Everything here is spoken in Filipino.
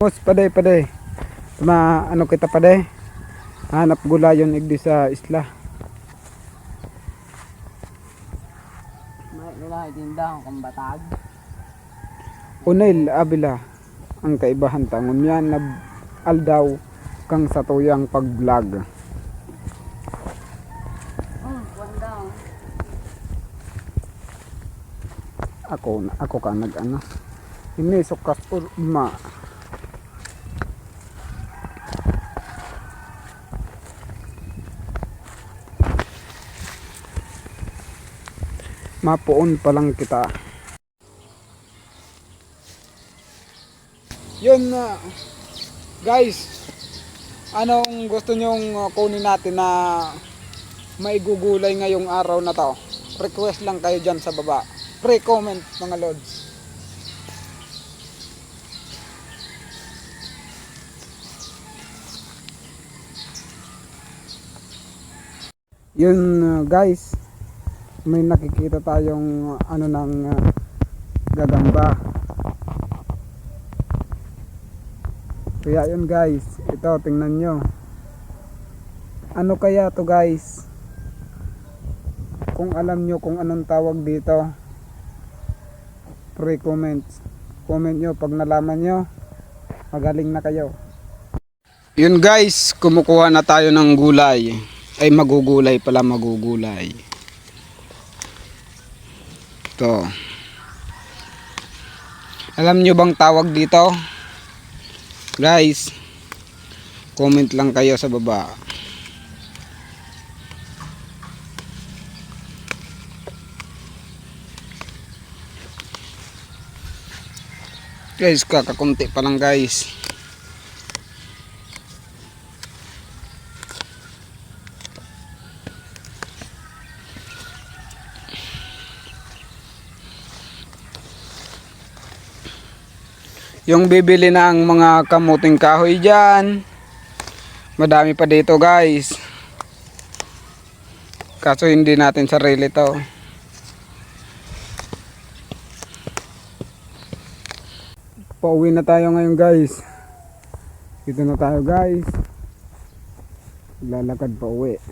Boss, paday, paday. Ma, ano kita paday? Hanap gulayon igdi sa isla. May nila itinda kung batag. Unail, abila. Ang kaibahan tangon yan na aldaw kang sa tuyang pag-vlog. Oh. Ako, na- ako ka nag ano. Ini sukas Mapuon pa lang kita. Yun na. guys, anong gusto nyong uh, kunin natin na maigugulay ngayong araw na to? Request lang kayo dyan sa baba. Pre-comment mga lods. Yun uh, guys, may nakikita tayong ano ng uh, gagamba. Kaya yun guys, ito tingnan nyo. Ano kaya to guys? Kung alam nyo kung anong tawag dito, pre-comment. Comment nyo pag nalaman nyo, magaling na kayo. Yun guys, kumukuha na tayo ng gulay. Ay magugulay pala magugulay. Ito. Alam nyo bang tawag dito? Guys, comment lang kayo sa baba. Guys, kakakunti pa lang guys. Yung bibili ng mga kamuting kahoy dyan. Madami pa dito guys. Kaso hindi natin sarili to. Pauwi na tayo ngayon guys. Dito na tayo guys. Lalakad pa uwi.